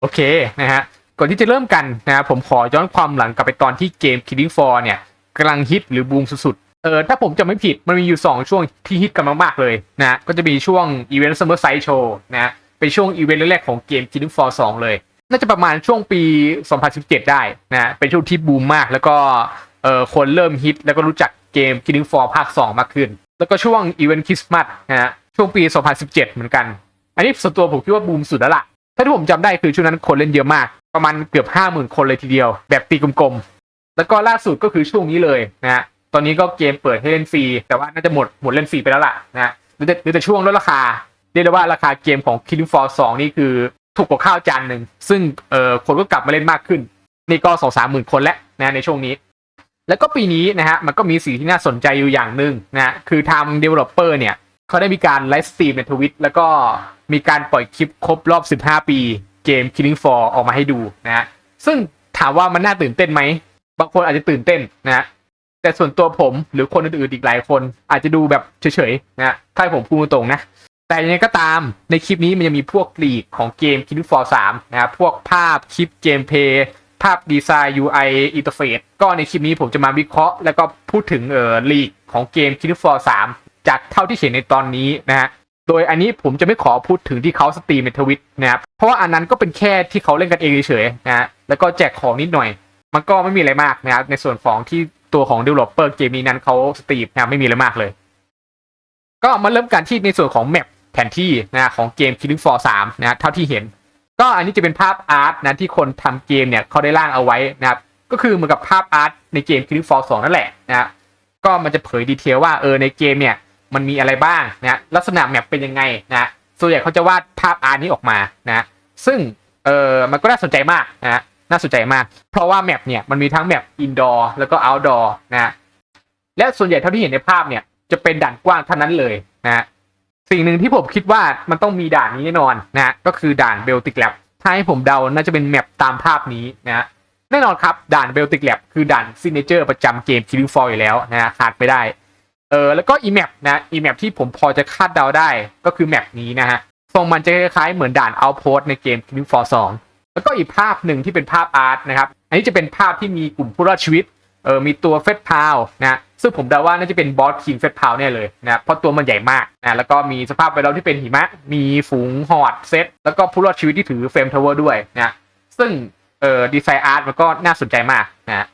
โอเคนะฮะก่อนที่จะเริ่มกันนะครับผมขอย้อนความหลังกลับไปตอนที่เกม Killing Floor เนี่ยกำลังฮิตหรือบูมสุดๆ เออถ้าผมจะไม่ผิดมันมีอยู่ 2 ช่วงที่ฮิตกันมากๆเลยนะก็จะมีช่วงอีเวนต์ Summer Side Show นะเป็นช่วงอีเวนต์แรกๆของเกม Killing Floor 2 เลย น่าจะประมาณช่วงปี 2017 ได้นะเป็นช่วงที่บูมมาก แล้วก็เออคนเริ่มฮิตแล้วก็รู้จักเกม Killing Floor ภาค 2 มากขึ้น แล้วก็ช่วงอีเวนต์คริสต์มาสนะฮะช่วงปี 2017 เหมือนกัน อันนี้ส่วนตัวผมคิดว่าบูมสุดแล้วล่ะ ถ้าที่ผมจำได้คือช่วงนั้นคนเล่นเยอะมาก ประมาณเกือบห้าหมื่นคนเลยทีเดียว แบบตีกลมๆ แล้วก็ล่าสุดก็คือช่วงนี้เลยนะฮะตอนนี้ก็เกมเปิดให้เล่นฟรี แต่ว่าน่าจะหมดหมดเล่นฟรีไปแล้วล่ะนะหรือแต่หรือแต่ช่วงลดราคาเรียกได้ว่าราคาเกมของ Killing Floor 2 นี่คือถูกกว่าข้าวจานหนึ่งซึ่งเอ่อคนก็กลับมาเล่นมากขึ้น นี่ก็สองสามหมื่นคนแล้วนะในช่วงนี้ แล้วก็ปีนี้นะฮะมันก็มีสิ่งที่น่าสนใจอยู่อย่างหนึ่งนะฮะคือทาง developer เนี่ยเขาได้มีการไลฟ์สตรีมในทวิตแล้วก็ มีการปล่อยคลิปครบรอบ 15 ปีเกม Killing Floor ออกมาให้ดูนะฮะซึ่งถามว่ามันน่าตื่นเต้นไหมบางคนอาจจะตื่นเต้นนะฮะแต่ส่วนตัวผมหรือคนอื่นๆอีกหลายคนอาจจะดูแบบเฉยๆนะฮะถ้าผมพูดตรงนะ แต่ยังไงก็ตามในคลิปนี้มันจะมีพวกลีกของเกม Killing Floor 3นะครับพวกภาพคลิปเกมเพย์ภาพดีไซน์ UI Interface ก็ในคลิปนี้ผมจะมาวิเคราะห์ แล้วก็พูดถึงเออลีกของเกม Killing Floor 3 จากเท่าที่เห็นในตอนนี้นะฮะ โดยอันนี้ผมจะไม่ขอพูดถึงที่เขาสตรีมในทวิตนะครับ เพราะว่าอันนั้นก็เป็นแค่ที่เขาเล่นกันเองเฉยๆนะแล้วก็แจกของนิดหน่อย มันก็ไม่มีอะไรมากนะครับ ในส่วนของที่ตัวของ developer เกมนี้นั้นเขาสตรีมนะไม่มีอะไรมากเลย ก็มาเริ่มกันที่ในส่วนของแมปแผนที่นะของเกม Killing Floor 3นะเท่าที่เห็น ก็อันนี้จะเป็นภาพอาร์ตนะที่คนทำเกมเนี่ยเขาได้ร่างเอาไว้นะครับก็คือเหมือนกับภาพอาร์ตในเกม Killing Floor 2 นั่นแหละนะก็มันจะเผยดีเทลว่าเออในเกมเนี่ย มันมีอะไรบ้างนะลักษณะแมปเป็นยังไงนะส่วนใหญ่เขาจะวาดภาพอาร์ตนี้ออกมานะซึ่งเออมันก็น่าสนใจมากนะน่าสนใจมาก เพราะว่าแมปเนี่ยมันมีทั้งแมปอินดอร์แล้วก็เอาท์ดอร์นะและส่วนใหญ่เท่าที่เห็นในภาพเนี่ยจะเป็นด่านกว้างเท่านั้นเลยนะสิ่งหนึ่งที่ผมคิดว่ามันต้องมีด่านนี้แน่นอนนะก็คือด่านเบลติกแลบถ้าให้ผมเดาน่าจะเป็นแมปตามภาพนี้นะแน่นอนครับด่านเบลติกแลบคือด่านซิ g เนเจอร์ประจำเกม Killing Floor อยู่แล้วนะฮะขาดไม่ได้ เออแล้วก็อีแมปนะอีแมปที่ผมพอจะคาดเดาได้ก็คือแมปนี้นะฮะทรงมันจะคล้ายๆเหมือนด่าน Outpost ในเกม Killing Floor 2แล้วก็อีกภาพหนึ่งที่เป็นภาพอาร์ตนะครับ อันนี้จะเป็นภาพที่มีกลุ่มผู้รอดชีวิตเออมีตัวเฟสพาวนะซึ่งผมเดาว่าน่าจะเป็นบอสคิงเฟสพาวแน่เลยนะเพราะตัวมันใหญ่มากนะแล้วก็มีสภาพแวดล้อมที่เป็นหิมะ มีฝูงหอดเซตแล้วก็ผู้รอดชีวิตที่ถือเฟรมทาวเวอร์ด้วยนะซึ่งเออดีไซน์อาร์ตมันก็น่าสนใจมากนะ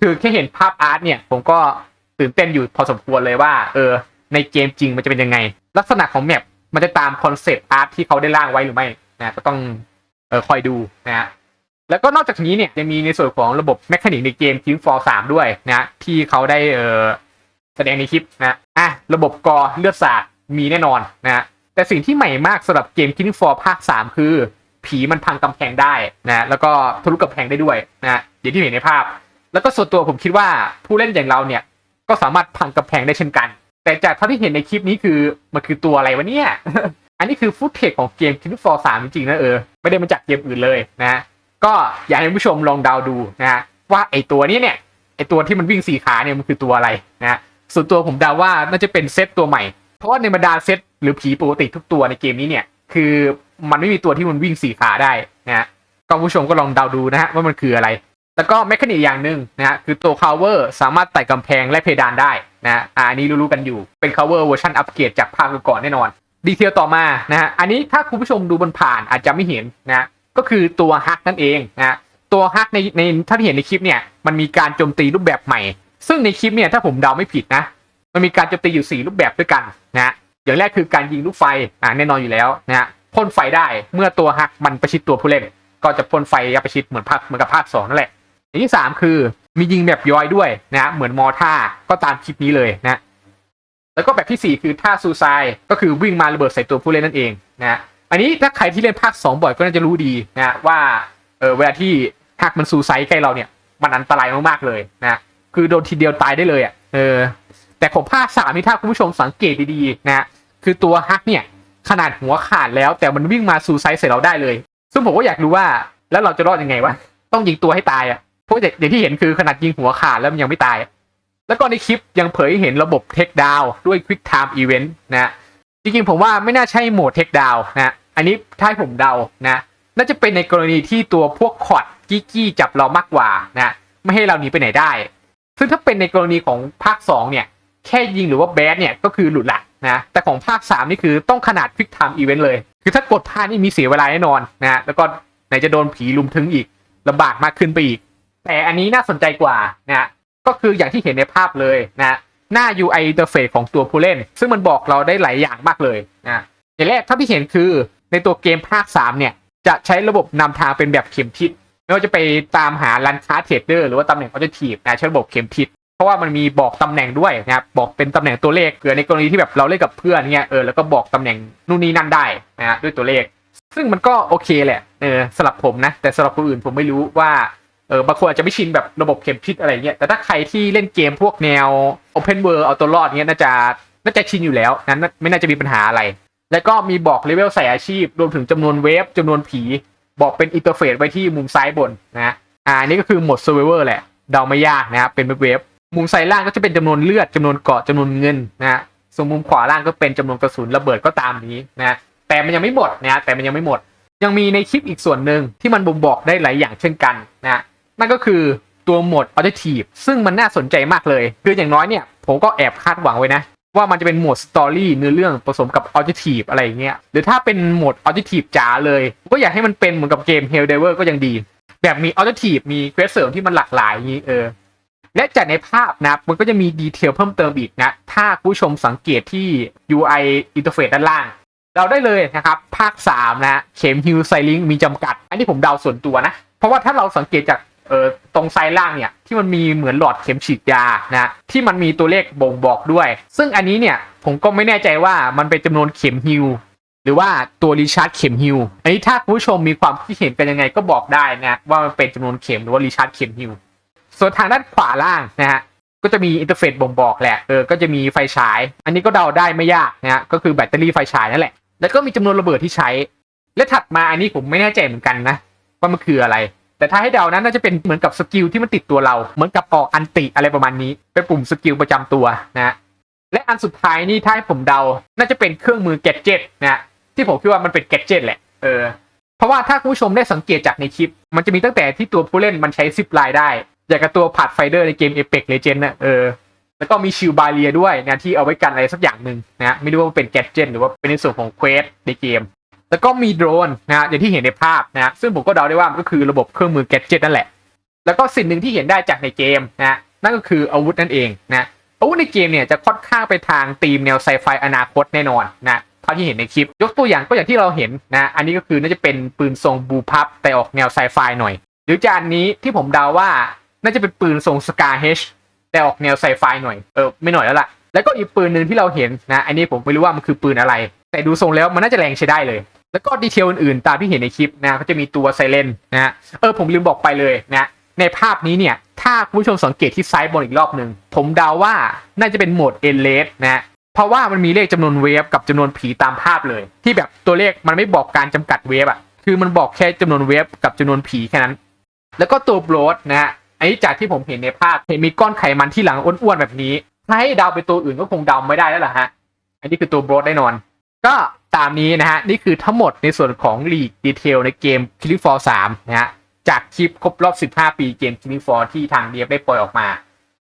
คือแค่เห็นภาพอาร์ตเนี่ยผมก็ ตื่นเต้นอยู่พอสมควรเลยว่า เออ ในเกมจริงมันจะเป็นยังไง ลักษณะของแมปมันจะตามคอนเซปต์อาร์ตที่เขาได้ร่างไว้หรือไม่นะก็ต้องเออคอยดูนะฮะแล้วก็นอกจากนี้เนี่ยยังมีในส่วนของระบบแมคานิกในเกม Killing Floor 3ด้วยนะที่เขาได้เออแสดงในคลิปนะอะระบบกอเลือดสาดมีแน่นอนนะฮะแต่สิ่งที่ใหม่มากสำหรับเกม Killing Floor ภาค3คือ ผีมันพังกำแพงได้นะแล้วก็ทะลุกำแพงได้ด้วยนะอย่างที่เห็นในภาพ แล้วก็ส่วนตัวผมคิดว่าผู้เล่นอย่างเราเนี่ย ก็สามารถพังกำแพงได้เช่นกัน แต่จากเท่าที่เห็นในคลิปนี้คือมันคือตัวอะไรวะเนี่ย อันนี้คือฟุตเทจของเกม Killing Floor 3จริงๆนะเออ ไม่ได้มาจากเกมอื่นเลยนะ ก็อยากให้ผู้ชมลองเดาดูนะฮะว่าไอตัวนี้เนี่ยไอตัวที่มันวิ่งสี่ขาเนี่ยมันคือตัวอะไรนะส่วนตัวผมเดาว่าน่าจะเป็นเซตตัวใหม่ เพราะว่าในบรรดาเซตหรือผีปกติทุกตัวในเกมนี้เนี่ย คือมันไม่มีตัวที่มันวิ่งสี่ขาได้นะก็ผู้ชมก็ลองเดาดูนะฮะว่ามันคืออะไร แล้วก็แมคานิกอย่างหนึ่งนะฮะคือตัว cover สามารถไต่กำแพงและเพดานได้นะอ่าอันนี้รู้ๆกันอยู่เป็น cover เวอร์ชันอัปเกรดจากภาคก่อนแน่นอน ดีเทลต่อมานะฮะอันนี้ถ้าคุณผู้ชมดูบนผ่านอาจจะไม่เห็นนะก็คือตัวฮักนั่นเองนะตัวฮักในในถ้าที่เห็นในคลิปเนี่ยมันมีการโจมตีรูปแบบใหม่ ซึ่งในคลิปเนี่ยถ้าผมเดาไม่ผิดนะมันมีการโจมตีอยู่ 4 รูปแบบด้วยกันนะอย่างแรกคือการยิงลูกไฟอ่าแน่นอนอยู่แล้วนะฮะพ่นไฟได้เมื่อตัวฮักมันประชิดตัวผู้เล่น ก็จะพ่นไฟยับประชิดเหมือนภาคเหมือนกับภาคสองนั่นแหละ อย่างที่สามคือมียิงแบบย้อยด้วยนะเหมือนมอท่าก็ตามคลิปนี้เลยนะ แล้วก็แบบที่ 4 คือท่าซูซายก็คือวิ่งมาระเบิดใส่ตัวผู้เล่นนั่นเองนะอันนี้ถ้าใครที่เล่นภาค 2 บ่อยก็น่าจะรู้ดีนะว่าเออเวลาที่หักมันซูไซใกล้เราเนี่ยมันอันตรายมากๆเลยนะคือโดนทีเดียวตายได้เลยอะเออแต่ของภาคสามนี่ถ้าคุณผู้ชมสังเกตดีๆนะคือตัวฮักเนี่ยขนาดหัวขาดแล้ว แต่มันวิ่งมาซูไซใส่เราได้เลย ซึ่งผมก็อยากรู้ว่าแล้วเราจะรอดยังไงวะต้องยิงตัวให้ตายอะ เพราะอย่างที่เห็นคือขนาดยิงหัวขาดแล้วมันยังไม่ตาย แล้วก็ในคลิปยังเผยให้เห็นระบบเทคดาวด้วย Quick Time Event นะจริงๆผมว่าไม่น่าใช่โหมดเทคดาวนะอันนี้ถ้าผมเดานะน่าจะเป็นในกรณีที่ตัวพวกคอร์ดกี้กี้จับเรามากกว่านะไม่ให้เราหนีไปไหนได้ ซึ่งถ้าเป็นในกรณีของภาค 2 เนี่ย แค่ยิงหรือว่าแบดเนี่ยก็คือหลุดละนะแต่ของภาค 3 นี่คือต้องขนาดควิกไทม์อีเวนต์เลย คือถ้ากดพลาดนี่มีเสียเวลาแน่นอนนะแล้วก็ไหนจะโดนผีลุมถึงอีกลำบากมากขึ้นไปอีก แต่อันนี้น่าสนใจกว่านะก็คืออย่างที่เห็นในภาพเลยนะหน้า UI interface ของตัวผู้เล่น ซึ่งมันบอกเราได้หลายอย่างมากเลยนะอย่างแรกเท่าที่เห็นคือในตัวเกมภาค 3 เนี่ย จะใช้ระบบนำทางเป็นแบบเข็มทิศไม่ว่าจะไปตามหาร้านค้าเทรดเดอร์หรือว่าตำแหน่งออเจทีฟนะใช้ระบบเข็มทิศเพราะว่ามันมีบอกตำแหน่งด้วยนะครับบอกเป็นตำแหน่งตัวเลขเผื่อในกรณีที่แบบเราเล่นกับเพื่อนเนี่ยเออแล้วก็บอกตำแหน่งนู่นนี่นั่นได้นะฮะด้วยตัวเลข ซึ่งมันก็โอเคแหละเออสำหรับผมนะแต่สำหรับคนอื่นผมไม่รู้ว่า เออบางคนอาจจะไม่ชินแบบระบบเข็มทิศอะไรเงี้ยแต่ถ้าใครที่เล่นเกมพวกแนว Open World เอาตัวรอดเงี้ยน่าจะน่าจะชินอยู่แล้วนั้นไม่น่าจะมีปัญหาอะไร แล้วก็มีบอกเลเวลใส่อาชีพ รวมถึงจำนวนเวฟจำนวนผีบอกเป็นอินเทอร์เฟซไว้ที่มุมซ้ายบนนะอ่าอันนี่ก็คือหมดเซอร์เวอร์แหละเดาไม่ยากนะครับเป็นเวฟมุมซ้ายล่างก็จะเป็นจำนวนเลือดจำนวนเกาะจำนวนเงินนะฮะส่วนมุมขวาล่างก็เป็นจำนวนกระสุนระเบิดก็ตามนี้นะแต่มันยังไม่หมดนะแต่มันยังไม่หมด ยังมีในคลิปอีกส่วนหนึ่งที่มันบ่งบอกได้หลายอย่างเช่นกันนะ นั่นก็คือตัวโหมด Objective ซึ่งมันน่าสนใจมากเลย คืออย่างน้อยเนี่ย ผมก็แอบคาดหวังไว้นะ ว่ามันจะเป็นโหมดสตอรี่เนื้อเรื่องผสมกับ Objective อะไรเงี้ย หรือถ้าเป็นโหมด Objective จ๋าเลย ก็อยากให้มันเป็นเหมือนกับเกม Helldiver ก็ยังดี แบบมี Objective มีเควสเสริมที่มันหลากหลายอย่างนี้เออและจากในภาพนะมันก็จะมีดีเทลเพิ่มเติมอีกนะ ถ้าผู้ชมสังเกตที่ UI interface ด้านล่าง เราได้เลยนะครับ ภาค 3 นะเข็มฮิวไซลิงมีจำกัด อันนี้ผมเดาส่วนตัวนะ เพราะว่าถ้าเราสังเกตจาก เออตรงซ้ายล่างเนี่ยที่มันมีเหมือนหลอดเข็มฉีดยานะที่มันมีตัวเลขบ่งบอกด้วย ซึ่งอันนี้เนี่ยผมก็ไม่แน่ใจว่ามันเป็นจำนวนเข็มฮิวหรือว่าตัวรีชาร์จเข็มฮิวอันนี้ถ้าคุณผู้ชมมีความคิดเห็นกันยังไงก็บอกได้นะว่ามันเป็นจำนวนเข็มหรือว่ารีชาร์จเข็มฮิวส่วนทางด้านขวาล่างนะฮะก็จะมีอินเทอร์เฟซบ่งบอกแหละเออก็จะมีไฟฉาย อันนี้ก็เดาได้ไม่ยากนะฮะก็คือแบตเตอรี่ไฟฉายนั่นแหละแล้วก็มีจำนวนระเบิดที่ใช้ และถัดมาอันนี้ผมไม่แน่ใจเหมือนกันนะว่ามันคืออะไร แต่ถ้าให้เดานั้นน่าจะเป็นเหมือนกับสกิลที่มันติดตัวเรา เหมือนกับออกอันติอะไรประมาณนี้ เป็นปุ่มสกิลประจำตัวนะฮะและอันสุดท้ายนี่ถ้าให้ผมเดา น่าจะเป็นเครื่องมือแกดเจ็ตนะฮะที่ผมคิดว่ามันเป็นแกดเจ็ตแหละ เออ เพราะว่าถ้าคุณผู้ชมได้สังเกตจากในคลิป มันจะมีตั้งแต่ที่ตัวผู้เล่นมันใช้ซิปไลน์ได้ อย่างกับตัวผัดไฟเดอร์ในเกม Apex l e g e n d นะเออ แล้วก็มีชิลบาเรียด้วยนะที่เอาไว้กันอะไรสักอย่างหนึ่งนะ ไม่รู้ว่าเป็นแกดเจิตหรือว่าเป็นในส่วนของเควสในเกม แล้วก็มีโดรนนะฮะอย่างที่เห็นในภาพนะซึ่งผมก็เดาได้ว่ามันก็คือระบบเครื่องมือแกจิตนั่นแหละ แล้วก็สิ่งหนึ่งที่เห็นได้จากในเกมนะนั่นก็คืออาวุธนั่นเองนะอาวุธในเกมเนี่ยจะค่อนข้างไปทางธีมแนวไซไฟอนาคตแน่นอนนะเท่าที่เห็นในคลิป ยกตัวอย่างก็อย่างที่เราเห็นนะอันนี้ก็คือน่าจะเป็นปืนทรงบูพับแต่ออกแนวไซไฟหน่อย หรือจะอันนี้ที่ผมเดาว่าน่าจะเป็นปืนทรงสกาเฮชแต่ออกแนวไซไฟหน่อยเออไม่หน่อยแล้วล่ะแล้วก็อีกปืนหนึ่งที่เราเห็นนะอันนี้ผมไม่รู้ว่ามันคือปืนอะไร แต่ดูทรงแล้วมันน่าจะแรงใช้ได้เลย แล้วก็ดีเทลอื่นๆ ตามที่เห็นในคลิปนะก็จะมีตัวไซเรนนะเออผมลืมบอกไปเลยนะในภาพนี้เนี่ยถ้าคุณผู้ชมสังเกตที่ซ้ายบนอีกรอบหนึ่งผมเดาว่าน่าจะเป็นโหมดเอเลสนะเพราะว่ามันมีเลขจำนวนเวฟกับจำนวนผีตามภาพเลย ที่แบบตัวเลขมันไม่บอกการจำกัดเวฟอะคือมันบอกแค่จำนวนเวฟกับจำนวนผีแค่นั้น แล้วก็ตัวโบรดนะฮะอันนี้จากที่ผมเห็นในภาพเห็นมีก้อนไขมันที่หลังอ้วนๆแบบนี้ถ้าให้เดาไปตัวอื่นก็คงเดาไม่ได้แล้วล่ะฮะอันนี้คือตัวโบรดแน่นอน ก็ตามนี้นะฮะ นี่คือทั้งหมดในส่วนของลีกดีเทลในเกม Killing Floor 3นะฮะ จากคลิปครบรอบ 15 ปีเกม Killing Floor ที่ทางเดียบได้ปล่อยออกมา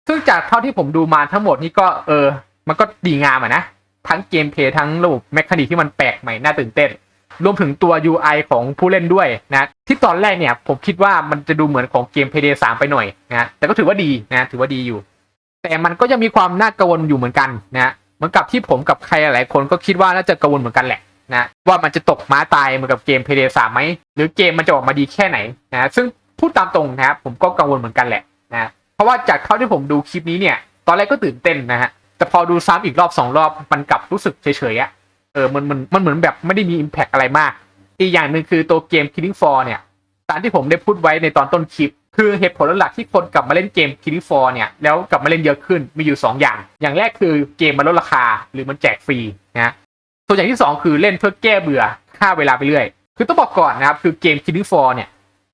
ซึ่งจากเท่าที่ผมดูมาทั้งหมดนี่ก็เออ มันก็ดีงามอะนะ ทั้งเกมเพย์ทั้งระบบแมคานิกที่มันแปลกใหม่ น่าตื่นเต้น รวมถึงตัว UI ของผู้เล่นด้วยนะ ที่ตอนแรกเนี่ยผมคิดว่ามันจะดูเหมือนของเกม Payday 3 ไปหน่อยนะ แต่ก็ถือว่าดีนะ ถือว่าดีอยู่ แต่มันก็ยังมีความน่ากังวลอยู่เหมือนกันนะ เหมือนกับที่ผมกับใครหลายๆคนก็คิดว่าน่าจะกังวลเหมือนกันแหละนะว่ามันจะตกม้าตายเหมือนกับเกม Payday 3ไหมหรือเกมมันจะออกมาดีแค่ไหนนะซึ่งพูดตามตรงนะครับผมก็กังวลเหมือนกันแหละนะเพราะว่าจากเท่าที่ผมดูคลิปนี้เนี่ย ตอนแรกก็ตื่นเต้นนะฮะแต่พอดูซ้ำอีกรอบสองรอบมันกลับรู้สึกเฉยๆอะเออมันมันมันเหมือนแบบไม่ได้มี Impact อะไรมาก อีกอย่างหนึ่งคือตัวเกม Killing f o r เนี่ยตามที่ผมได้พูดไว้ในตอนต้นคลิป คือเหตุผลหลักที่คนกลับมาเล่นเกม Killing Floor เนี่ยแล้วกลับมาเล่นเยอะขึ้นมีอยู่ 2 อย่าง อย่างแรกคือเกมมันลดราคาหรือมันแจกฟรีนะส่วนอย่างที่ 2 คือเล่นเพื่อแก้เบื่อฆ่าเวลาไปเรื่อย คือต้องบอกก่อนนะครับคือเกม Killing Floor เนี่ย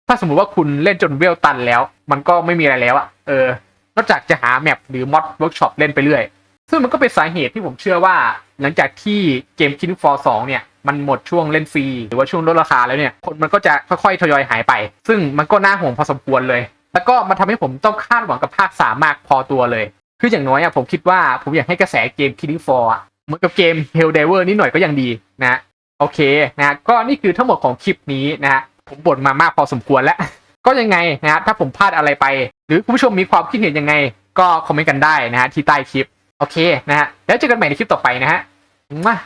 ถ้าสมมุติว่าคุณเล่นจนเวลตันแล้ว มันก็ไม่มีอะไรแล้วอะเออนอกจากจะหาแมปหรือมอดเวิร์กช็อปเล่นไปเรื่อยซึ่งมันก็เป็นสาเหตุที่ผมเชื่อว่า หลังจากที่เกม Killing Floor 2เนี่ย มันหมดช่วงเล่นฟรีหรือว่าช่วงลดราคาแล้วเนี่ยคนมันก็จะค่อยๆทยอยหายไป ซึ่งมันก็น่าห่วงพอสมควรเลย แล้วก็มันทำให้ผมต้องคาดหวังกับภาคสามมากพอตัวเลย คืออย่างน้อยอะผมคิดว่าผมอยากให้กระแสเกม Killing Floor เหมือนกับเกม Helldiver นิดหน่อยก็ยังดีนะโอเคนะก็นี่คือทั้งหมดของคลิปนี้นะผมบ่นมามากพอสมควรแล้ว ก็ยังไงนะฮะถ้าผมพลาดอะไรไป หรือคุณผู้ชมมีความคิดเห็นยังไง ก็คอมเมนต์กันได้นะฮะที่ใต้คลิปโอเคนะฮะแล้วเจอกันใหม่ในคลิปต่อไปนะฮะมา